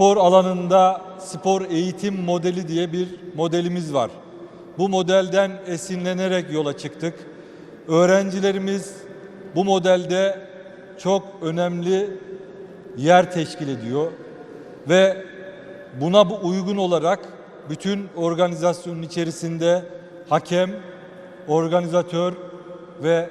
spor alanında spor eğitim modeli diye bir modelimiz var. Bu modelden esinlenerek yola çıktık. Öğrencilerimiz bu modelde çok önemli yer teşkil ediyor ve buna bu uygun olarak bütün organizasyonun içerisinde hakem, organizatör ve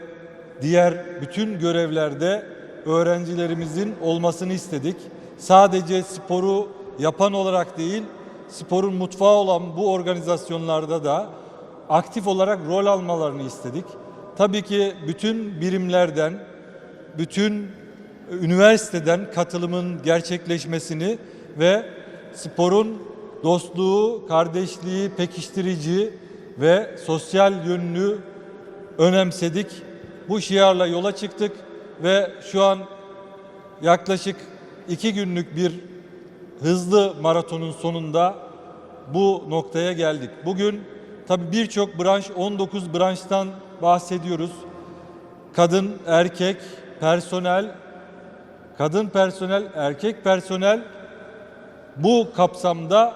diğer bütün görevlerde öğrencilerimizin olmasını istedik. Sadece sporu yapan olarak değil, sporun mutfağı olan bu organizasyonlarda da aktif olarak rol almalarını istedik. Tabii ki bütün birimlerden, bütün üniversiteden katılımın gerçekleşmesini ve sporun dostluğu, kardeşliği pekiştirici ve sosyal yönünü önemsedik. Bu şiarla yola çıktık ve şu an yaklaşık iki günlük bir hızlı maratonun sonunda bu noktaya geldik. Bugün tabii birçok branş, 19 branştan bahsediyoruz. Kadın, erkek, personel, kadın personel, erkek personel bu kapsamda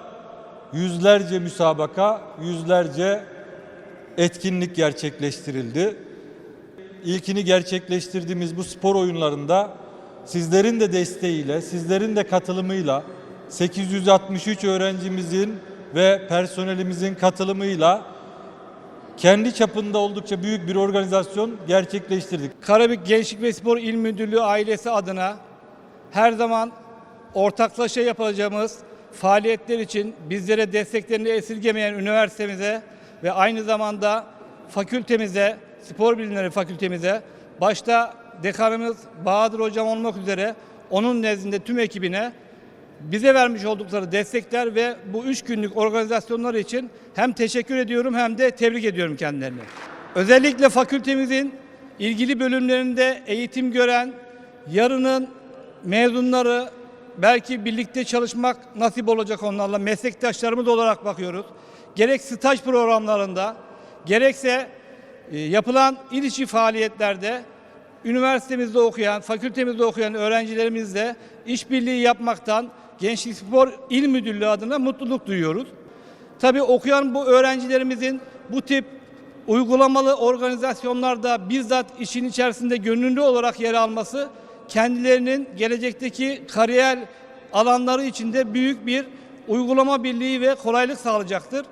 yüzlerce müsabaka, yüzlerce etkinlik gerçekleştirildi. İlkini gerçekleştirdiğimiz bu spor oyunlarında sizlerin de desteğiyle, sizlerin de katılımıyla 863 öğrencimizin ve personelimizin katılımıyla kendi çapında oldukça büyük bir organizasyon gerçekleştirdik. Karabük Gençlik ve Spor İl Müdürlüğü ailesi adına her zaman ortaklaşa yapacağımız faaliyetler için bizlere desteklerini esirgemeyen üniversitemize ve aynı zamanda fakültemize, spor bilimleri fakültemize, başta dekanımız Bahadır Hocam olmak üzere onun nezdinde tüm ekibine bize vermiş oldukları destekler ve bu üç günlük organizasyonlar için hem teşekkür ediyorum hem de tebrik ediyorum kendilerini. Özellikle fakültemizin ilgili bölümlerinde eğitim gören, yarının mezunları belki birlikte çalışmak nasip olacak onlarla meslektaşlarımız olarak bakıyoruz. Gerek staj programlarında gerekse e, yapılan il faaliyetlerde üniversitemizde okuyan, fakültemizde okuyan öğrencilerimizle işbirliği yapmaktan Gençlik Spor İl Müdürlüğü adına mutluluk duyuyoruz. Tabii okuyan bu öğrencilerimizin bu tip uygulamalı organizasyonlarda bizzat işin içerisinde gönüllü olarak yer alması kendilerinin gelecekteki kariyer alanları içinde büyük bir uygulama birliği ve kolaylık sağlayacaktır.